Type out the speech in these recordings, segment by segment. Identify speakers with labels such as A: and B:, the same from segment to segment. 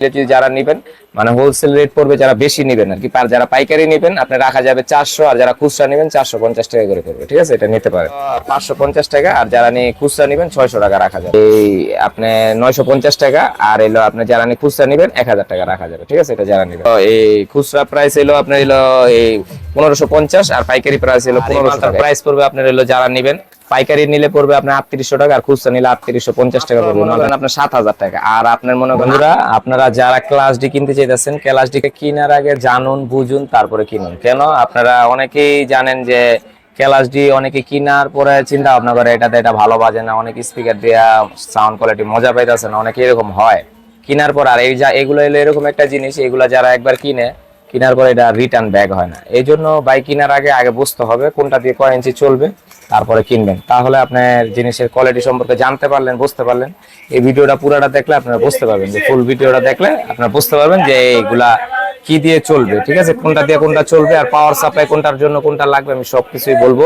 A: যদি যারা নেবেন মানে হোলসেল রেট পড়বে যারা বেশি নেবেন আর কি আর যারা পাইকারি নেবেন আপনি রাখা যাবে চারশো আর যারা খুচরা নেবেন চারশো পঞ্চাশ টাকা করে পড়বে ঠিক আছে? এটা নিতে পারেন। পাঁচশো পঞ্চাশ টাকা আর যারা নিয়ে খুচরা নেবেন ছয়শো টাকা রাখা যাবে। এই আপনি নয়শো পঞ্চাশ টাকা আর এলো আপনি যারা নিয়ে খুচরা নেবেন এক হাজার টাকা রাখা যাবে ঠিক আছে? এটা যারা নেবেন। এই খুচরা প্রাইস এলো আপনার এলো এই পনেরোশো পঞ্চাশ আর পাইকারি প্রাইস এলো পনেরোশো প্রাইস পড়বে আপনার এলো যারা নেবেন পাইকারি নিলে পড়বে আপনার আটত্রিশশো টাকা আর খুচরা নিলে আটত্রিশশো পঞ্চাশ টাকা পড়বে মনে আপনার সাত হাজার টাকা। আর আপনার মনে বন্ধুরা আপনারা যারা ক্লাস ডি কিনতে চাইতেছেন ক্লাস ডি কেনার আগে জানুন বুঝুন তারপরে কিনুন। কেন? আপনারা অনেকেই জানেন যে ক্লাস ডি অনেকে কিনার পরে চিন্তা ভাবনা করে এটাতে এটা ভালো বাজে না। অনেক স্পিকার দেওয়া সাউন্ড কোয়ালিটি মজা পাইতেছে না অনেকে এরকম হয়। কেনার পর আর এই যা এগুলো এলো এরকম একটা জিনিস এগুলা যারা একবার কিনে কেনার পরে এটা রিটার্ন ব্যাগ হয় না। এই জন্য বাইক কেনার আগে আগে বুঝতে হবে কোনটা দিয়ে কয় ইঞ্চি চলবে। তারপরে কিনবেন। তাহলে আপনার জিনিসের কোয়ালিটি সম্পর্কে জানতে পারলেন, বুঝতে পারলেন। এই ভিডিওটা পুরাটা দেখলে আপনারা বুঝতে পারবেন যে ফুল ভিডিওটা দেখলে আপনারা বুঝতে পারবেন যে এইগুলা কি দিয়ে চলবে, ঠিক আছে? কোনটা দিয়ে কোনটা চলবে আর পাওয়ার সাপ্লাই কোনটার জন্য কোনটা লাগবে আমি সবকিছুই বলব।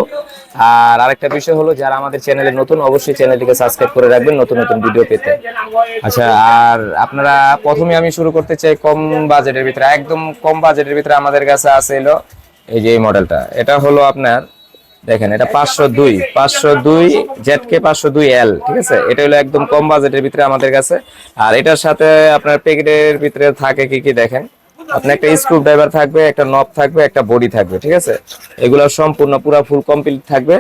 A: আর আরেকটা বিষয় হলো, যারা আমাদের চ্যানেলে নতুন, অবশ্যই চ্যানেলটিকে সাবস্ক্রাইব করে রাখবেন নতুন নতুন ভিডিও পেতে। আচ্ছা আর আপনারা প্রথমে আমি শুরু করতে চাই কম বাজেটের ভিতরে, একদম কম বাজেটের ভিতরে আমাদের কাছে আছে এলো এই যে এই মডেলটা এটা হলো আপনার দেখেন এটা পাঁচশো দুই পাঁচশো দুই জেটকে পাঁচশো দুই এল ঠিক আছে? এটা হলো একদম কম বাজেটের ভিতরে আমাদের কাছে। আর এটার সাথে আপনার প্যাকেটের ভিতরে থাকে কি কি দেখেন? আপনার একটা স্ক্রু ড্রাইভার থাকবে একটা নব থাকবে একটা বডি থাকবে ঠিক আছে? এগুলো সম্পূর্ণ পুরো ফুল কমপ্লিট থাকবে।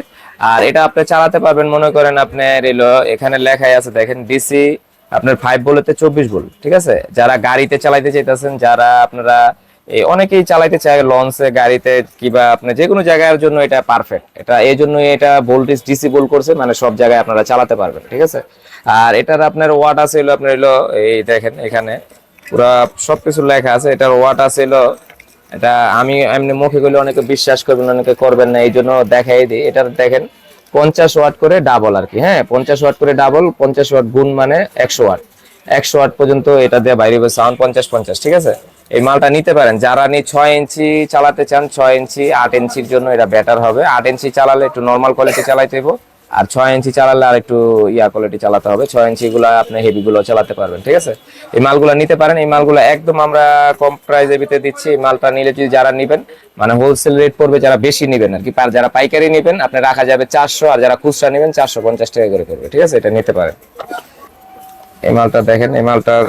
A: আর এটা আপনি চালাতে পারবেন মনে করেন আপনার এলো এখানে লেখাই আছে দেখেন ডিসি আপনার ফাইভ বলতে চব্বিশ ভোল্ট ঠিক আছে? যারা গাড়িতে চালাইতে চাইতেছেন যারা আপনারা অনেকেই চালাইতে চায় লঞ্চে গাড়িতে কিবা আপনি যে কোনো জায়গার জন্য এটা পারফেক্ট এটা এই জন্যই এটা ভোল্টেজ ডিসিবল করছে মানে সব জায়গায় আপনারা চালাতে পারবেন, ঠিক আছে? আর এটার আপনার ওয়াট আছে হলো আপনার হলো, এই দেখেন এখানে, পুরা সবকিছু লেখা আছে, এটার ওয়াট আছে হলো, এটা আমি এমনি মুখে গেলে অনেকে বিশ্বাস করবেন, অনেকে করবেন না এই জন্য দেখাই দিই। এটা দেখেন, পঞ্চাশ ওয়াট করে ডাবল আর কি হ্যাঁ? পঞ্চাশ ওয়াট করে ডাবল পঞ্চাশ ওয়াট গুণ মানে একশো ওয়াট একশো ওয়াট পর্যন্ত এটা দিয়ে বাইরে সাউন্ড পঞ্চাশ পঞ্চাশ, ঠিক আছে? এই মালটা নিতে পারেন। যারা নিয়ে ছয় ইঞ্চি চালাতে চান, ছয় ইঞ্চি, আট ইঞ্চির জন্য এটা বেটার হবে। আট ইঞ্চি চালালে একটু নর্মাল কোয়ালিটি চালাইতে হইব। আর ছয় ইঞ্চি চালালে আর একটু ইয়া কোয়ালিটি চালাতে হবে। ছয় ইঞ্চি গুলা আপনি হেভি গুলো চালাতে পারবেন, ঠিক আছে? এই মালগুলো নিতে পারেন। এই মালগুলো একদম আমরা কম প্রাইসের ভিতরে দিচ্ছি। এই মালটা নিলে যদি যারা নিবেন মানে হোলসেল রেট পড়বে, যারা বেশি নিবেন আর কি যারা পাইকারি নিবেন, আপনি রাখা যাবে চারশো, আর যারা খুচরা নিবেন, চারশো পঞ্চাশ টাকা করে পড়বে, ঠিক আছে? এটা নিতে পারেন। এই মালটা দেখেন, এই মালটার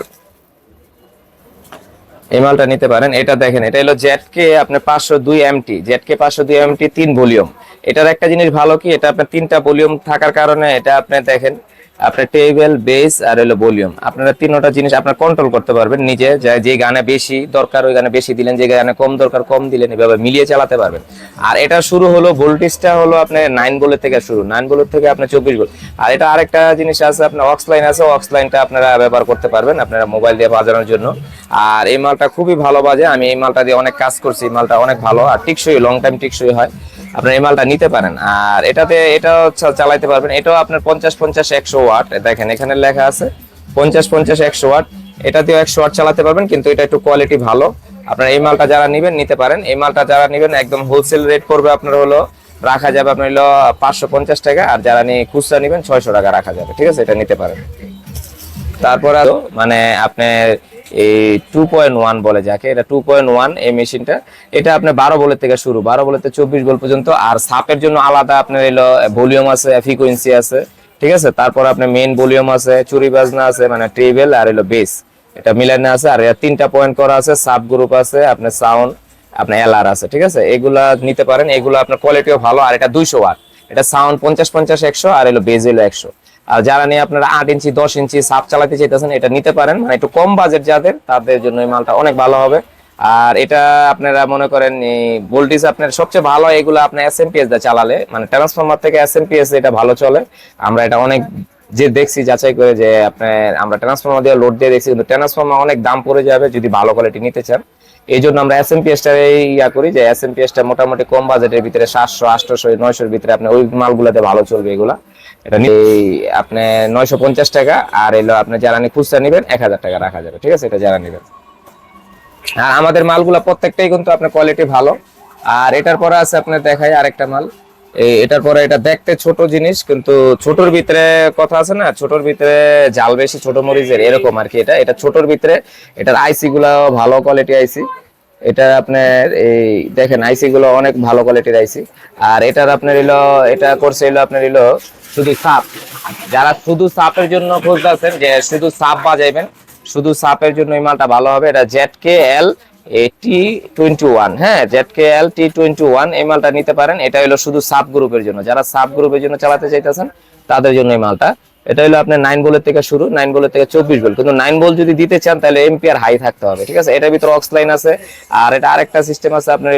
A: এই মালটা নিতে পারেন। এটা দেখেন, এটা হলো জেটকে আপনার পাঁচশো দুই এমটি জেটকে পাঁচশো দুই এমটি তিন ভলিউম। এটার একটা জিনিস ভালো কি, এটা আপনার তিনটা ভলিউম থাকার কারণে এটা আপনি দেখেন আপনার টেবিল বেস আর হলো ভলিউম আপনারা তিনটা জিনিস আপনার কন্ট্রোল করতে পারবেন, নিজে যে- গানে বেশি দরকার, ওই গানে বেশি দিলেন, যে গানে কম দরকার, কম দিলেন, এভাবে মিলিয়ে চালাতে পারবেন। আর এটা শুরু হলো ভোল্টেজটা হলো আপনার নাইন বোলের থেকে শুরু নাইন বোলের থেকে আপনার চব্বিশ ভোল্ট আর এটা আরেকটা জিনিস আছে, আপনার অক্স লাইন আছে অক্স লাইনটা আপনারা ব্যবহার করতে পারবেন, আপনারা মোবাইল দিয়ে বাজানোর জন্য। আর এই মালটা খুবই ভালো বাজে, আমি এই মালটা দিয়ে অনেক কাজ করছি, এই মালটা অনেক ভালো, আর টিকসই লং টাইম টিকসই হয়। আপনার এই মালটা নিতে পারেন। আর এটাতে এটাও চালাইতে পারবেন। এটাও আপনার পঞ্চাশ পঞ্চাশ একশো ওয়াট। দেখেন, এখানে লেখা আছে পঞ্চাশ পঞ্চাশ একশো ওয়াট। এটাতেও একশো ওয়াট চালাতে পারবেন, কিন্তু এটা একটু কোয়ালিটি ভালো। আপনার এই মালটা যারা নিবেন, নিতে পারেন। এই মালটা যারা নিবেন, একদম হোলসেল রেট করবে আপনার হলো, রাখা যাবে আপনার হলো পাঁচশো পঞ্চাশ টাকা। আর যারা নিয়ে খুচরা নিবেন, ছয়শো টাকা রাখা যাবে। ঠিক আছে? এটা নিতে পারেন। তারপর মানে আপনার এই টু পয়েন্ট ওয়ান বলে যাকে, এটা টু পয়েন্ট ওয়ান এই মেশিনটা। এটা আপনার বারো বলের থেকে শুরু, বারো বলেতে চব্বিশ বল পর্যন্ত। আর সাপের জন্য আলাদা আপনার এলো ভলিউম আছে ফ্রিকোয়েন্সি আছে, ঠিক আছে? তারপর আপনার মেন ভলিউম আছে, চুরি বাজনা আছে মানে ট্রেবেল আর এলো বেস এটা মিলানো আছে, আর তিনটা পয়েন্ট করা আছে সাব গ্রুপ আছে, আপনার সাউন্ড আপনার এলআর আছে, ঠিক আছে? এগুলা নিতে পারেন, এগুলো আপনার কোয়ালিটিও ভালো, আর এটা দুইশো ওয়াট এটা সাউন্ড পঞ্চাশ পঞ্চাশ একশো, আর এলো বেজ এলো একশো। আর যারা নিয়ে আপনারা আট ইঞ্চি, দশ ইঞ্চি সাপ চালাতে চাইতেছেন, এটা নিতে পারেন। মানে একটু কম বাজেট যাদের, তাদের জন্য এই মালটা অনেক ভালো হবে। আর এটা আপনারা মনে করেন ভোল্টেজ আপনার সবচেয়ে ভালো, এগুলো আপনার এস এম দা চালালে মানে ট্রান্সফরমার থেকে এস এম এটা ভালো চলে। আমরা এটা অনেক যে দেখছি, যাচাই করে যে আপনার, আমরা ট্রান্সফর্মার দিয়ে লোড দিয়ে দেখছি, কিন্তু ট্রান্সফর্মার অনেক দাম পড়ে যাবে যদি ভালো কোয়ালিটি নিতে চান। এই জন্য আমরা এস এম পি এসটা ইয়া করি যে এস এম পি এসটা মোটামুটি কম বাজেটের ভিতরে সাতশো আটশো নয়শোর ভিতরে আপনি ওই মালগুলাতে ভালো চলবে এগুলা। এটা আপনি নয়শো পঞ্চাশ টাকা আর এলো আপনি জ্বালানি খুচরা নেবেন এক হাজার টাকা রাখা যাবে ঠিক আছে? এটা যারা নেবেন। আর আমাদের মালগুলা প্রত্যেকটাই কিন্তু আপনার কোয়ালিটি ভালো। আর এটার পরে আছে আপনার দেখাই আরেকটা মাল। এটার পরে এটা দেখতে ছোট জিনিস, কিন্তু ছোটর ভিতরে কথা আছে না, ছোটর ভিতরে জাল বেশি, ছোট মরিচের, এরকম আর কি এটা। এটা ছোটর ভিতরে, এটার আইসি গুলা ভালো কোয়ালিটি আইসি এটা আপনার এই দেখেন আইসি গুলো অনেক ভালো কোয়ালিটির আইসি আর এটার আপনার এলো এটা করছে এলো আপনার এলো শুধু সাপ। যারা শুধু সাপের জন্য খুঁজতেছেন, যে শুধু সাপ বাজাইবেন, শুধু সাপের জন্য এই মালটা ভালো হবে, এটা Z K L T twenty one হ্যাঁ Z K L T twenty one এই মালটা নিতে পারেন। এটা শুধু সাব গ্রুপের জন্য। যারা সাব গ্রুপের জন্য চালাতে চাইতেছেন, তাদের জন্য এই মালটা। এটা নাইন থেকে শুরু নাইন থেকে চব্বিশ বল কিন্তু নাইন যদি দিতে চান, তাহলে হাই থাকতে হবে, ঠিক আছে? ভিতরে আছে। আর এটা আরেকটা সিস্টেম আছে, আপনার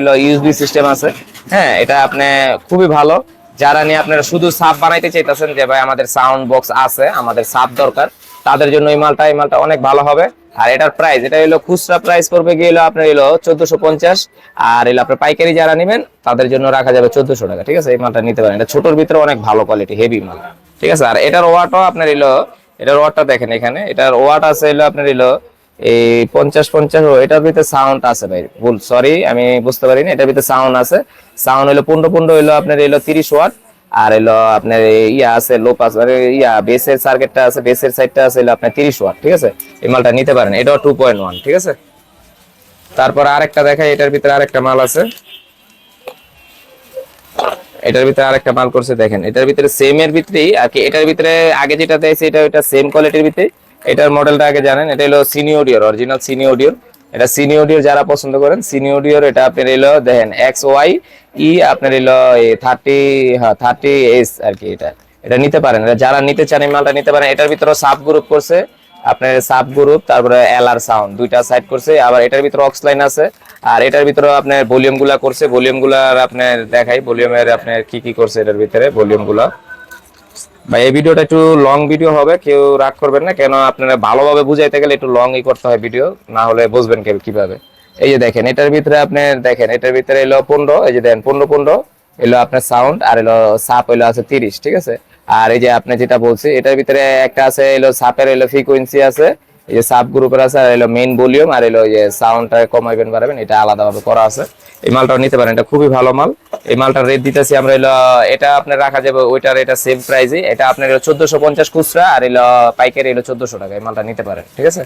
A: সিস্টেম আছে। হ্যাঁ এটা আপনি খুবই ভালো। যারা নিয়ে আপনারা শুধু সাপ বানাইতে চাইতেছেন যে, ভাই, আমাদের সাউন্ড বক্স আছে, আমাদের সাপ দরকার, তাদের জন্য এই মালটা এই মালটা অনেক ভালো হবে। আর এটার প্রাইস এটা হলো খুচরা প্রাইস পড়বে গিয়ে হলো আপনার হলো চোদ্দশো পঞ্চাশ। আর এলো আপনার পাইকারি যারা নেবেন, তাদের জন্য রাখা যাবে চোদ্দশো টাকা, ঠিক আছে? এই মালটা নিতে পারেন। এটা ছোটোর ভিতরে অনেক ভালো কোয়ালিটি হেভি মাল, ঠিক আছে? আর এটার ওয়াটও আপনার এলো এটার ওয়াটটা দেখেন এখানে, এটার ওয়াট আছে এলো আপনার এলো এই পঞ্চাশ পঞ্চাশ এটার ভিতরে সাউন্ড আছে ভাই, ভুল সরি আমি বুঝতে পারিনি। এটার ভিতরে সাউন্ড আছে। সাউন্ড হলো পনেরো পনেরো হলো আপনার এলো তিরিশ ওয়াট আর এলো আপনার ইয়া আছে লো পাস মানে ইয়া, বেসের সার্কিটটা আছে, বেসের সাইডটা আছে, এলো আপনার তিরিশ ওয়াট, ঠিক আছে? এই মালটা নিতে পারেন, এটাও টু পয়েন্ট ওয়ান ঠিক আছে? তারপর আরেকটা দেখাই, এটার ভিতরে আরেকটা মাল আছে। এটার ভিতরে আরেকটা মাল করছে, দেখেন, এটার ভিতরে সেম এর ভিতরেই, আর কি, এটার ভিতরে আগে যেটা দিয়েছে এটা এটা সেম কোয়ালিটির ভিতরে এটার মডেলটা আগে জানেন, এটা হলো সিনিওডিওর অরিজিনাল সিনিওডিওর এটা সিনিওডিওর যারা পছন্দ করেন সিনিওডিওর এটা আপনার এলো দেখেন এক্স ওয়াই ই আপনার এলো থার্টি হ্যাঁ থার্টি এস আর কি এটা। এটা নিতে পারেন, এটা যারা নিতে চান এই মালটা নিতে পারেন, এটার ভিতরে সাব গ্রুপ করছে, আপনার সাব গ্রুপ তারপরে এলআর সাউন্ড দুইটা সাইড করছে, আবার এটার ভিতরে অক্স লাইন আছে, আর এটার ভিতরে আপনার ভলিউমগুলা করছে ভলিউমগুলার আপনার দেখাই ভলিউমের আপনার কি কি করছে এটার ভিতরে ভলিউমগুলা। ভাই, এই ভিডিওটা একটু লং ভিডিও হবে, কেউ রাগ করবেন না কেন আপনারা ভালোভাবে বুঝাইতে গেলে একটু লংই করতে হয় ভিডিও না হলে বুঝবেন কেউ কীভাবে। এই যে দেখেন, এটার ভিতরে আপনি দেখেন, এটার ভিতরে এলো পনেরো, এই যে দেখেন পনেরো পনেরো, এলো আপনার সাউন্ড আর এলো সাপ এলো আছে তিরিশ, ঠিক আছে? আর এই যে আপনি যেটা বলছি, এটার ভিতরে একটা আছে, এলো সাপের এলো ফ্রিকোয়েন্সি আছে এই যে সাব গ্রুপের আছে, আর এলো মেইন ভলিউম আর এলো যে সাউন্ডটা কমাইবেন বাড়াবেন এটা আলাদাভাবে করা আছে। এই মালটাও নিতে পারেন, এটা খুবই ভালো মাল। এই মালটার রেট দিতেছি আমরা এলো, এটা আপনার রাখা যাবে, ওইটার এটা সেম প্রাইজে এটা আপনার চোদ্দশো পঞ্চাশ খুচরা, আর এলো পাইকারি এলো চোদ্দশো টাকা, এই মালটা নিতে পারেন, ঠিক আছে?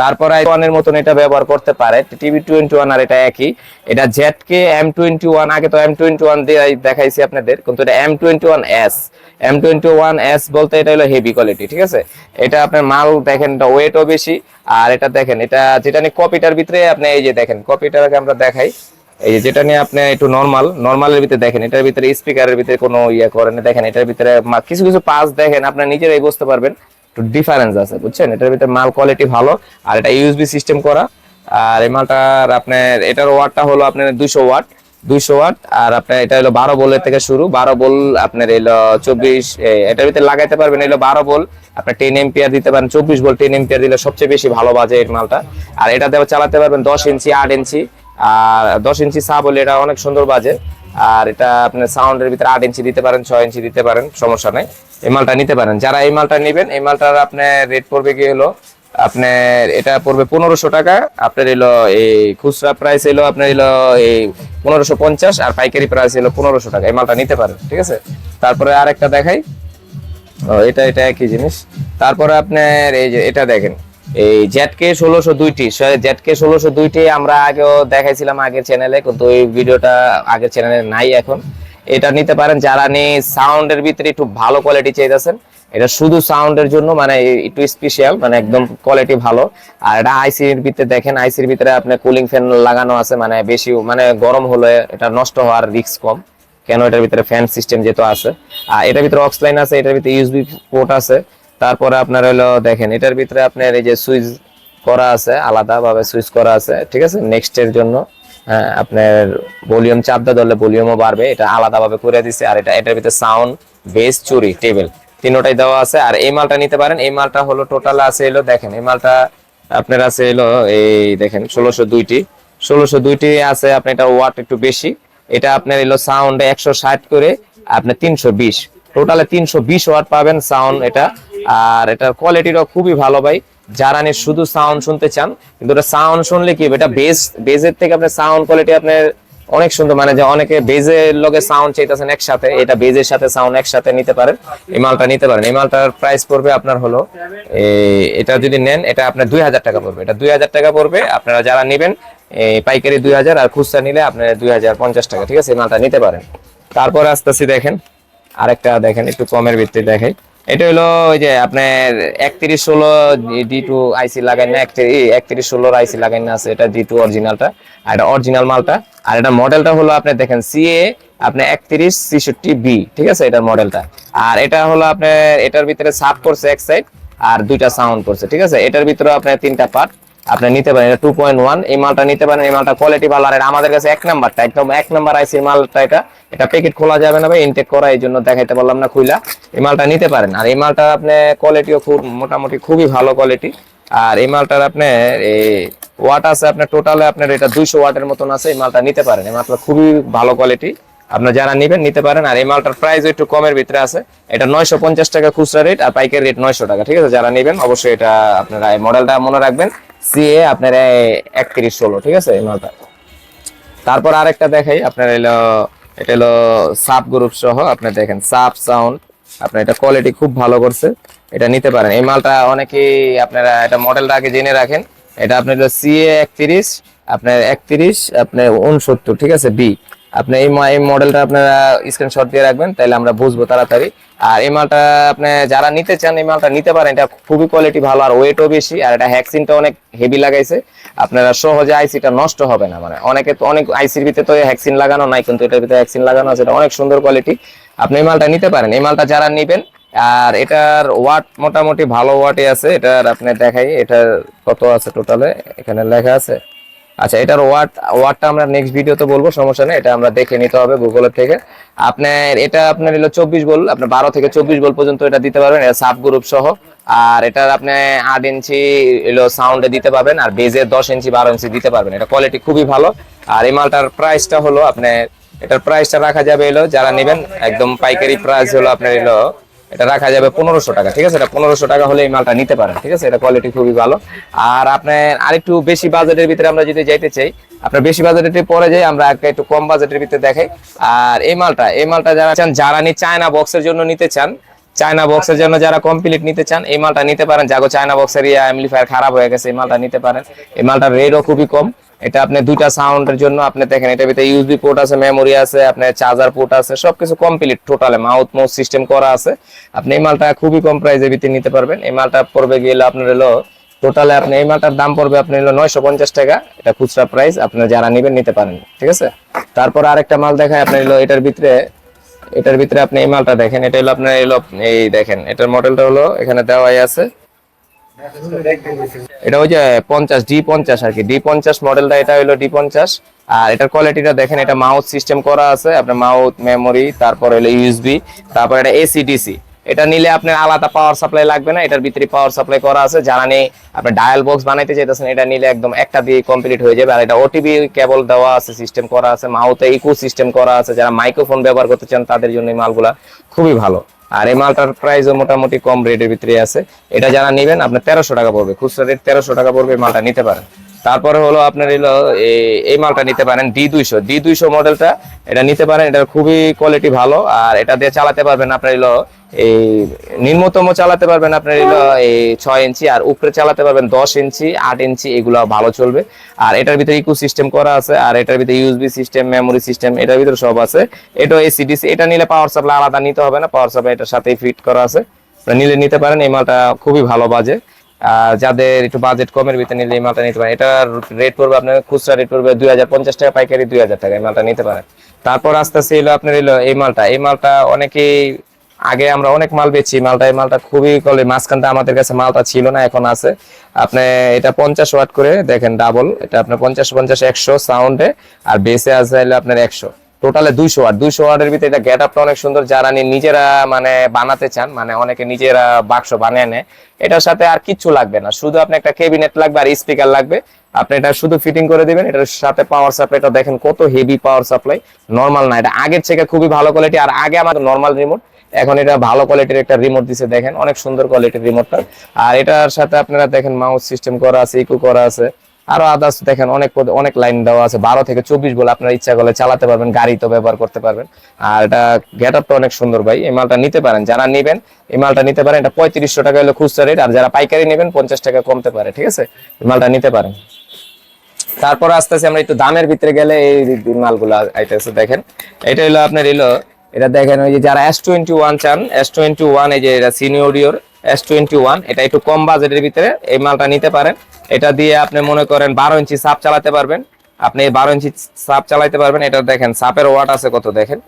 A: তারপর আই ওয়ানের মতন এটা ব্যবহার করতে পারে। টিভি টোয়েন্টি ওয়ান আর এটা একই। এটা Z K M twenty one আগে তো এম টোয়েন্টি ওয়ান দিয়ে দেখাইছি আপনাদের, কিন্তু এটা M twenty one S M twenty one S বলতে এটা হলো হেভি কোয়ালিটি ঠিক আছে? এটা আপনার মাল দেখেন, এটা ওয়েটও বেশি, আর এটা দেখেন, এটা যেটা নিয়ে কপিটার ভিতরে আপনি এই যে দেখেন কপিটারকে আমরা দেখাই। এই যেটা নিয়ে আপনি একটু নর্মাল নর্মালের ভিতরে দেখেন, এটার ভিতরে স্পিকারের ভিতরে কোনো ইয়ে করেন দেখেন, এটার ভিতরে কিছু কিছু পাস দেখেন, আপনার নিজেরাই বুঝতে পারবেন। একটু ডিফারেন্স আছে, বুঝছেন? এটার ভিতরে মাল কোয়ালিটি ভালো, আর এটা ইউএসবি সিস্টেম করা। আর এই মালটার আপনার, এটার ওয়াটটা হলো আপনার দুইশো ওয়াট দুইশো ওয়াট, আর আপনার এটা হলো বারো বোলের থেকে শুরু। বারো বোল আপনার এলো চব্বিশ এটার ভিতরে লাগাইতে পারবেন এলো বারো বোল। আপনার টেন এম্পিয়ার দিতে পারেন, চব্বিশ বোল টেন এম্পিয়ার দিলে সবচেয়ে বেশি ভালো বাজে এই মালটা। আর এটা দেওয়া চালাতে পারবেন দশ ইঞ্চি, আট ইঞ্চি। আর দশ ইঞ্চি সা বলে এটা অনেক সুন্দর বাজে। আর এটা আপনার সাউন্ডের ভিতরে আট ইঞ্চি দিতে পারেন, ছয় ইঞ্চি দিতে পারেন, সমস্যা নাই। এই মালটা নিতে পারেন। যারা এই মালটা নেবেন, এই মালটার আপনার রেট পড়বে কি হলো? আপনার এটা পড়বে পনেরোশো টাকা, আপনার এলো এই খুচরা প্রাইস এলো আপনার এলো এই পনেরোশো পঞ্চাশ আর পাইকারি প্রাইস এলো পনেরোশো টাকা। এই মালটা নিতে পারেন, ঠিক আছে? তারপরে আরেকটা দেখাই। এটা এটা একই জিনিস। তারপরে আপনার এই যে, এটা দেখেন। এই জেটকে ষোলোশো দুইটি জেটকে ষোলোশো দুইটি আমরা আগেও দেখাইছিলাম আগের চ্যানেলে কিন্তু এই ভিডিওটা আগের চ্যানেলে নাই এখন। এটা নিতে পারেন যারা নিয়ে সাউন্ডের ভিতরে একটু ভালো কোয়ালিটি চাইতেছেন, এটা শুধু সাউন্ডের জন্য মানে একটু স্পেশাল মানে একদম কোয়ালিটি ভালো। আর এটা আইসির ভিতরে দেখেন আইসির ভিতরে আপনার কুলিং ফ্যান লাগানো আছে মানে বেশি মানে গরম হলে এটা নষ্ট হওয়ার রিস্ক কম। কেন এটার ভিতরে ফ্যান সিস্টেম যেহেতু আছে। আর এটার ভিতরে অক্সলাইন আছে, এটার ভিতরে ইউএসবি পোর্ট আছে। তারপরে আপনার হলো দেখেন এটার ভিতরে আপনার এই যে সুইচ করা আছে আলাদা ভাবে সুইচ করা আছে ঠিক আছে? নেক্সট এর জন্য হ্যাঁ, আপনার ভলিউম চাপ দেওয়া ধরলে ভলিউমও বাড়বে এটা আলাদা ভাবে করে দিছে আর এটা এটার ভিতরে সাউন্ড বেস চুরি টেবিল তিনোটাই দেওয়া আছে আর এই মালটা নিতে পারেন এই মালটা হলো টোটাল আছে এলো দেখেন এই মালটা আপনার আছে এলো এই দেখেন ষোলোশো দুইটি ষোলোশো দুইটি আছে আপনার এটা ওয়াট একটু বেশি এটা আপনার এলো সাউন্ড একশো ষাট করে আপনার তিনশো বিশ টোটালে তিনশো বিশ ওয়াট পাবেন সাউন্ড এটা। আর এটার কোয়ালিটিটাও খুবই ভালো ভাই। যারা নিয়ে শুধু সাউন্ড শুনতে চান, কিন্তু এটা সাউন্ড শুনলে কি? এটা বেস বেজের থেকে আপনার সাউন্ড কোয়ালিটি আপনার অনেক সুন্দর। মানে যে অনেকে বেজের লগে সাউন্ড চাইতেছেন একসাথে, এটা বেজের সাথে সাউন্ড একসাথে নিতে পারেন, এই মালটা নিতে পারেন। এই মালটার প্রাইস পড়বে আপনার হলো এটা যদি নেন, এটা আপনার দুই হাজার টাকা পড়বে। এটা দুই হাজার টাকা পড়বে, আপনারা যারা নেবেন, এই পাইকারি দুই হাজার, আর খুচরা নিলে আপনার দুই হাজার পঞ্চাশ টাকা, ঠিক আছে? এই মালটা নিতে পারেন। তারপরে আস্তে আস্তে দেখেন আরেকটা দেখেন, একটু কমের ভিত্তিতে দেখাই। এটা হলো ওই যে আপনার একত্রিশ ষোলো ডি টু আইসি লাগাই না একত্রিশ ষোলোর আইসি লাগাই না আছে, এটা ডি টু অরিজিনালটা আর এটা অরিজিনাল মালটা। আর এটা মডেলটা হলো আপনি দেখেন সিএ আপনি একত্রিশ ছিষট্টি বি ঠিক আছে এটার মডেলটা আর এটা হলো আপনার, এটার ভিতরে সাপ করছে এক সাইড আর দুইটা সাউন্ড করছে, ঠিক আছে। এটার ভিতরে আপনার তিনটা পার্ট আপনি নিতে পারেন, এটা টু পয়েন্ট ওয়ান এই মালটা নিতে পারেন, এই মালটা কোয়ালিটি ভালো আর আমাদের কাছে এক নাম্বারটা, একদম এক নাম্বার আইসি মালটা এটা। এটা প্যাকেট খোলা যাবে না ভাই ইনটেক করা, এই জন্য দেখাইতে পারলাম না খুইলা। এই মালটা নিতে পারেন। আর এই মালটা আপনি কোয়ালিটিও খুব, মোটামুটি খুবই ভালো কোয়ালিটি আর এই মালটার আপনি ওয়াট আছে আপনার টোটালে আপনার এটা দুইশো ওয়াটের মতন আছে, এই মালটা নিতে পারেন। এই মালটা খুবই ভালো কোয়ালিটি আপনার যারা নেবেন, নিতে পারেন। আর এই মালটার প্রাইস একটু কমের ভিতরে আছে। এটা নয়শো পঞ্চাশ টাকা খুচরা রেট আর পাইকারি রেট নয়শো টাকা, ঠিক আছে? যারা নেবেন, অবশ্যই এটা আপনারা এই মডেলটা মনে রাখবেন। সিএ আপনার একত্রিশ ষোলো, ঠিক আছে? মালটা তারপর আরেকটা দেখাই, আপনার এলো এটা হলো সাপ গ্রুপ সহ, আপনি দেখেন সাপ সাউন্ড আপনার এটা কোয়ালিটি খুব ভালো করছে, এটা নিতে পারেন। এই মালটা অনেকেই আপনারা এটা মডেলটা আগে জেনে রাখেন, এটা আপনার সিএ একত্রিশ, আপনার একত্রিশ, আপনার উনসত্তর, ঠিক আছে? বি আপনি এই এই মডেলটা আপনারা স্ক্রিনশট দিয়ে রাখবেন তাহলে আমরা বুঝব তাড়াতাড়ি। আর এই মালটা আপনি যারা নিতে চান, এই মালটা নিতে পারেন, এটা খুবই কোয়ালিটি ভালো, আর ওয়েটও বেশি, আর এটা হ্যাক্সিনটা অনেক হেভি লাগাইছে। আপনারা সহজে আইসিটা নষ্ট হবে না মানে অনেকে তো অনেক আইসির ভিতরে তো হ্যাক্সিন লাগানো নাই, কিন্তু এটার ভিতরে হ্যাক্সিন লাগানো আছে, এটা অনেক সুন্দর কোয়ালিটি আপনি এই মালটা নিতে পারেন, এই মালটা যারা নিবেন, আর এটার ওয়াট মোটামুটি ভালো ওয়াটে আছে, এটার আপনি দেখাই, এটার কত আছে টোটালে এখানে লেখা আছে আচ্ছা এটার ওয়াট ওয়াটটা আমরা নেক্সট ভিডিওতে বলব, সমস্যা নেই, এটা আমরা দেখে নিতে হবে গুগলের থেকে। আপনার, এটা আপনার হলো চব্বিশ বল, আপনার বারো থেকে চব্বিশ বল পর্যন্ত এটা দিতে পারবেন, এটা সাব গ্রুপ সহ। আর এটার আপনি আট ইঞ্চি এলো সাউন্ডে দিতে পারবেন, আর বেজে দশ ইঞ্চি, বারো ইঞ্চি দিতে পারবেন। এটা কোয়ালিটি খুবই ভালো। আর এই মালটার প্রাইসটা হলো আপনার, এটার প্রাইসটা রাখা যাবে এলো যারা নেবেন, একদম পাইকারি প্রাইস হলো আপনার এলো এটা রাখা যাবে পনেরোশো টাকা, ঠিক আছে? এটা পনেরোশো টাকা হলে এই মালটা নিতে পারেন, ঠিক আছে? এটা কোয়ালিটি খুবই ভালো। আর আপনার আরেকটু বেশি বাজেটের ভিতরে আমরা যদি যাইতে চাই, আপনার বেশি বাজেটের পরে যাই, আমরা একটা কম বাজেটের ভিতরে দেখাই। আর এই মালটা এই মালটা যারা চান, যারা নি চায়না বক্সের জন্য নিতে চান চায়না বক্সের জন্য যারা কমপ্লিট নিতে চান, এই মালটা নিতে পারেন। যাগো চায়না বক্সের ইয়া অ্যাম্পলিফায়ার খারাপ হয়ে গেছে, এই মালটা নিতে পারেন। এই মালটার রেটও খুবই কম। এটা আপনি দুইটা সাউন্ডের জন্য, আপনি দেখেন, এটার ভিতরে ইউএসবি পোর্ট আছে মেমোরি আছে, আপনার চার্জার পোর্ট আছে, সবকিছু কমপ্লিট টোটালে মাউথ মাউথ সিস্টেম করা আছে। আপনি এই মালটা খুবই কম প্রাইসে ভিতরে নিতে পারবেন। এই মালটা পড়বে গেলে আপনার হলো টোটালে আপনি এই মালটার দাম পড়বে আপনি হলো নয়শো পঞ্চাশ টাকা। এটা খুচরা প্রাইস আপনার যারা নেবেন নিতে পারেন, ঠিক আছে? তারপর আরেকটা মাল দেখায় আপনার হলো, এটার ভিতরে এটার ভিতরে আপনি এই মালটা দেখেন, এটা হলো আপনার এলো এই দেখেন, এটার মডেলটা হলো এখানে দেওয়াই আছে। এটা ওই যে পঞ্চাশ ডি পঞ্চাশ আর কি। ডি পঞ্চাশ মডেলটা এটা হলো ডি পঞ্চাশ। আর এটার কোয়ালিটিটা দেখেন, এটা মাউথ সিস্টেম করা আছে। আপনার মাউথ মেমোরি তারপর হলো ইউএসবি তারপর এটা এসি ডিসি এটা নিলে আপনার আলাদা পাওয়ার সাপ্লাই লাগবে না, এটার ভিতরে পাওয়ার সাপ্লাই করা আছে। যারা নেই আপনার ডায়াল বক্স বানাইতে চাইতেছেন, এটা নিলে একদম একটা দিয়ে কমপ্লিট হয়ে যাবে। আর এটা ওটিভি কেবল দেওয়া আছে সিস্টেম করা আছে মাউথে ইকো সিস্টেম করা আছে। যারা মাইক্রোফোন ব্যবহার করতে চান, তাদের জন্য এই মালগুলা খুবই ভালো। আর এই মালটার প্রাইসও মোটামুটি কম রেটের ভিতরে আছে। এটা যারা নেবেন, আপনার তেরোশো টাকা পড়বে। খুচরা রেট তেরোশো টাকা পড়বে, মালটা নিতে পারেন। তারপরে হলো আপনার এলো এই- মালটা নিতে পারেন ডি দুইশো। ডি দুইশো মডেলটা এটা নিতে পারেন এটার খুবই কোয়ালিটি ভালো। আর এটা দিয়ে চালাতে পারবেন আপনার এলো এই নিম্নতম চালাতে পারবেন আপনার এলো এই ছয় ইঞ্চি, আর উপরে চালাতে পারবেন দশ ইঞ্চি, আট ইঞ্চি, এগুলো ভালো চলবে। আর এটার ভিতরে ইকো সিস্টেম করা আছে, আর এটার ভিতরে ইউএসবি সিস্টেম মেমোরি সিস্টেম এটার ভিতরে সব আছে। এটা এসিডিসি এটা নিলে পাওয়ার সাপ্লাই আলাদা নিতে হবে না পাওয়ার সাপ্লাই এটার সাথেই ফিট করা আছে। নিলে নিতে পারেন, এই মালটা খুবই ভালো বাজে। যাদের একটু বাজেট কমের ভিতরে নিলে এই মালটা নিতে পারেন। এটার রেট পড়বে আপনার খুচরা রেট পড়বে দুই হাজার পঞ্চাশ টাকা, পাইকারি দুই হাজার টাকা এই মালটা নিতে পারেন। তারপর আস্তে আস্তে এলো আপনার এলো এই মালটা। এই মালটা অনেকেই, আগে আমরা অনেক মাল বেচি মালটা, এই মালটা খুবই কলে মাঝখানটা আমাদের কাছে মালটা ছিল না, এখন আছে। আপনি এটা পঞ্চাশ ওয়াট করে দেখেন ডাবল এটা আপনার পঞ্চাশ পঞ্চাশ একশো সাউন্ডে আর বেসে আছে আপনার একশো। টোটালে দুইশো ওয়াট দুইশো ওয়াটের ভিতরে এটা গেট আপটা অনেক সুন্দর। যারা নিজেরা মানে বানাতে চান মানে অনেকে নিজেরা বাক্স বানিয়ে নেয়, এটার সাথে আর কিচ্ছু লাগবে না। শুধু আপনি একটা কেবিনেট লাগবে আর স্পিকার লাগবে। আপনি এটা শুধু ফিটিং করে দিবেন, এটার সাথে পাওয়ার সাপ্লাইটা দেখেন কত হেভি পাওয়ার সাপ্লাই নর্মাল না, এটা আগের থেকে খুবই ভালো কোয়ালিটি আর আগে আমাদের নর্মাল রিমোট এখন এটা ভালো কোয়ালিটির একটা রিমোট দিছে, দেখেন, অনেক সুন্দর কোয়ালিটির রিমোটটা আর এটার সাথে আপনারা দেখেন মাউস সিস্টেম করা আছে ইকো করা আছে। আরও আদার্স দেখেন, অনেক অনেক লাইন দেওয়া আছে। বারো থেকে চব্বিশ বলে আপনার ইচ্ছা করলে চালাতে পারবেন, গাড়ি তো ব্যবহার করতে পারবেন। আর এটা গেট আপটা অনেক সুন্দর ভাই, এই মালটা নিতে পারেন। যারা নেবেন, এই মালটা নিতে পারেন, এটা পঁয়ত্রিশশো টাকা হলো খুচরা রেট আর যারা পাইকারি নেবেন, পঞ্চাশ টাকা কমতে পারে, ঠিক আছে? এই মালটা নিতে পারেন। তারপর আস্তে আস্তে আমরা একটু দামের ভিতরে গেলে এই মালগুলো আইতেছে, দেখেন। এটা হলো আপনার এলো এটা দেখেন ওই যে যারা এস টোয়েন্টি ওয়ান চান এস টোয়েন্টি ওয়ান এই যে এটা সিনিয়রিওর এস টোয়েন্টি ওয়ান এটা একটু কম বাজেটের ভিতরে এই মালটা নিতে পারেন। এটা দিয়ে আপনি মনে করেন বারো ইঞ্চি সাপ চালাতে পারবেন। আপনি বারো ইঞ্চি সাপ চালাতে পারবেন। এটা দেখেন, সাপের ওয়াট আছে কত দেখেন।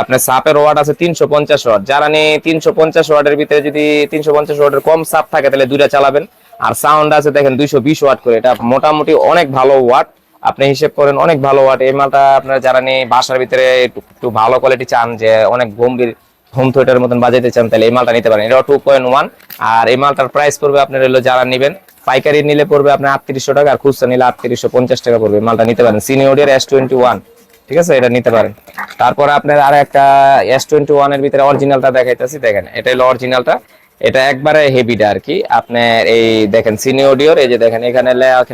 A: আপনার সাপের ওয়াট আছে তিনশো পঞ্চাশ ওয়াট। যারা নিয়ে তিনশো পঞ্চাশ ওয়াটের ভিতরে যদি তিনশো পঞ্চাশ ওয়াটের কম সাপ থাকে, তাহলে দুইটা চালাবেন। আর সাউন্ড আছে দেখেন দুইশো বিশ ওয়াট করে। এটা মোটামুটি অনেক ভালো ওয়াট। আপনি হিসেব করেন অনেক ভালো ওয়াট। এই মালটা আপনার যারা নিয়ে বাসার ভিতরে একটু ভালো কোয়ালিটি চান, যে অনেক গম্ভীর হোম থিয়েটারের মতন বাজাইতে চান, তাহলে এই মালটা নিতে পারেন। এটা টু পয়েন্ট ওয়ান আর এই মালটার প্রাইস পড়বে আপনার হলো যারা নেবেন, পাইকারি নিলে পড়বে আপনার আটত্রিশশো টাকা, আর খুচরা নিলে আটত্রিশশো পঞ্চাশ টাকা পড়বে। মালটা নিতে পারেন। সিনিয়রের এস টোয়েন্টি ওয়ান ঠিক আছে? এটা নিতে পারেন। তারপর আপনার আর একটা এস টোয়েন্টি ওয়ানের ভিতরে অরিজিনালটা দেখাইতেছি, দেখেন। এটা হলো অরিজিনালটা এটা একবারে হেভিটা আর কি। আপনার এই দেখেন সিনিয়ডিওর এই যে দেখেন, এখানে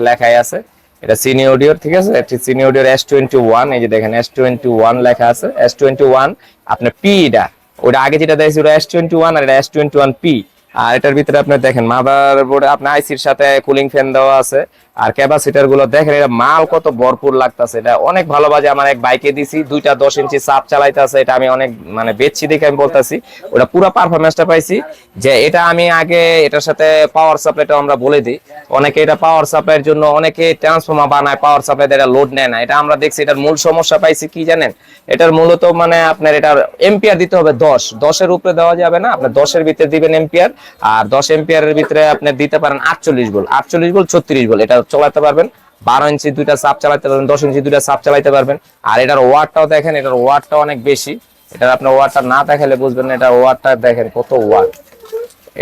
A: লেখাই আছে। এটা সিনি অডিওর ঠিক আছে? এটি সিনিয়ডিওর এস টোয়েন্টি ওয়ান এই যে দেখেন এস টোয়েন্টি ওয়ান লেখা আছে। এস টোয়েন্টি ওয়ান আপনার পিটা ওটা আগে যেটা দেখছি ওটা এস টোয়েন্টি ওয়ান আর এটা এস টোয়েন্টি ওয়ান পি আর এটার ভিতরে আপনি দেখেন মাদার বোর্ডে আপনার আইসির সাথে কুলিং ফ্যান দেওয়া আছে। আর ক্যাপাসিটারগুলো দেখেন, এটা মাল কত ভরপুর লাগতাছে। এটা অনেক ভালো বাজে, আমার এক বাইকে দিছি, দুইটা দশ ইঞ্চি চাপ চালাইতেছে, এটা আমি অনেক মানে বেচছি দেখে আমি বলতাছি। ওটা পুরো পারফরমেন্সটা পাইছি। যে এটা আমি আগে এটার সাথে পাওয়ার সাপ্লাইটা আমরা বলে দিই। অনেকে এটা পাওয়ার সাপ্লাইয়ের জন্য অনেকে ট্রান্সফর্মার বানায় পাওয়ার সাপ্লাই এটা লোড নেয় না। এটা আমরা দেখছি, এটার মূল সমস্যা পাইছি কি জানেন? এটার মূলত মানে আপনার এটার এম্পিয়ার দিতে হবে দশ। দশের উপরে দেওয়া যাবে না আপনার দশের ভিতরে দিবেন এম্পিয়ার আর দশ এম্পিয়ারের ভিতরে আপনি দিতে পারেন আটচল্লিশ বল আটচল্লিশ বল ছত্রিশ বল এটা চালাতে পারবেন। বারো ইঞ্চি দুইটা সাপ চালাতে পারবেন, দশ ইঞ্চি দুইটা সাপ চালাতে পারবেন। আর এটার ওয়াটটাও দেখেন, এটার ওয়াটটা অনেক বেশি। এটার আপনার ওয়াটটা না দেখালে বুঝবেন না এটা ওয়াটটা দেখেন কত ওয়াট।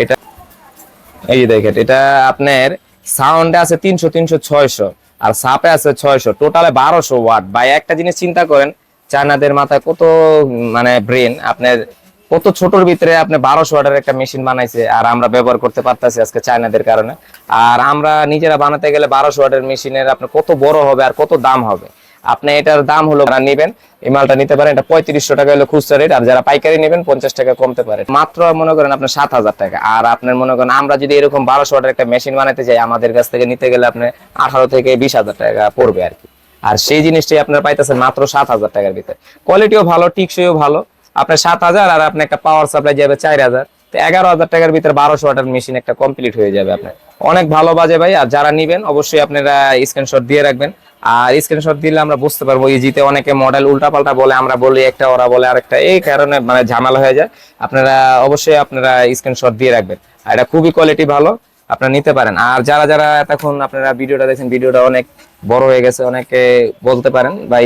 A: এটা এই যে দেখেন, এটা আপনার সাউন্ডে আছে তিনশো তিনশো, ছয়শো, আর সাপে আছে ছয়শো। টোটালে বারোশো ওয়াট। বা একটা জিনিস চিন্তা করেন, চায়নাদের মাথায় কত মানে ব্রেন, আপনার কত ছোটর ভিতরে আপনি বারোশো ওয়াটের একটা মেশিন বানাইছে আর আমরা ব্যবহার করতে পারতেছি আজকে চায়নাদের কারণে। আর আমরা নিজেরা বানাতে গেলে বারোশো ওয়াটের মেশিনের আপনার কত বড় হবে আর কত দাম হবে। আপনি এটার দাম হলো নেবেন, এই মালটা নিতে পারেন, এটা পঁয়ত্রিশশো টাকা হলো খুচরা রেট আর যারা পাইকারি নেবেন, পঞ্চাশ টাকা কমতে পারে। মাত্র মনে করেন আপনার সাত হাজার টাকা। আর আপনার মনে করেন আমরা যদি এরকম বারোশো ওয়াটের একটা মেশিন বানাতে চাই আমাদের কাছ থেকে নিতে গেলে আপনার আঠারো থেকে বিশ হাজার টাকা পড়বে আর কি। আর সেই জিনিসটাই আপনার পাইতেছেন মাত্র সাত হাজার টাকার ভিতরে। কোয়ালিটিও ভালো, টিকসইও ভালো। আপনার সাত হাজার আর আপনি একটা পাওয়ার সাপ্লাই যাবে চার হাজার। তো এগারো হাজার টাকার ভিতরে বারোশো ওয়াটার মেশিন একটা কমপ্লিট হয়ে যাবে আপনার। অনেক ভালো বাজে ভাই, আর যারা নিবেন অবশ্যই আপনারা স্ক্রিনশট দিয়ে রাখবেন। আর স্ক্রিনশট দিলে আমরা বুঝতে পারব ইজিতে অনেকে মডেল উল্টাপাল্টা বলে, আমরা বলি একটা, ওরা বলে আরেকটা, এই কারণে মানে ঝামেলা হয়ে যায়। আপনারা অবশ্যই আপনারা স্ক্রিনশট দিয়ে রাখবেন। আর এটা খুবই কোয়ালিটি ভালো, আপনারা নিতে পারেন। আর যারা যারা এতক্ষণ আপনারা ভিডিওটা দেখছেন, ভিডিওটা অনেক বড় হয়ে গেছে, অনেকে বলতে পারেন, ভাই,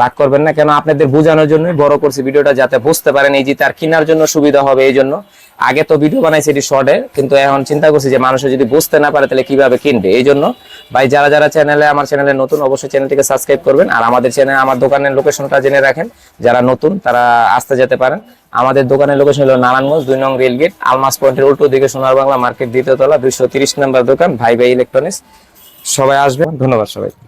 A: রাগ করবেন না কেন? আপনাদের বোঝানোর জন্যই বড় করছি ভিডিওটা যাতে বুঝতে পারেন, এই যে তার কেনার জন্য সুবিধা হবে, এই জন্য। আগে তো ভিডিও বানাইছি এটি শর্টে কিন্তু এখন চিন্তা করছি যে মানুষ যদি বুঝতে না পারে তাহলে কীভাবে কিনবে? এই জন্য, ভাই, যারা যারা চ্যানেলে আমার চ্যানেলে নতুন, অবশ্যই চ্যানেলটিকে সাবস্ক্রাইব করবেন। আর আমাদের চ্যানেল আমার দোকানের লোকেশনটা জেনে রাখেন, যারা নতুন, তারা আসতে যেতে পারেন। আমাদের দোকানের লোকেশন হলো নারায়ণগঞ্জ, দুই নং রেল গেট আলমাস পয়েন্টের উল্টো দিকে সোনার বাংলা মার্কেট, দ্বিতীয় তলা, দুইশো তিরিশ নম্বর দোকান, ভাই ভাই ইলেকট্রনিক্স সবাই আসবেন ধন্যবাদ সবাই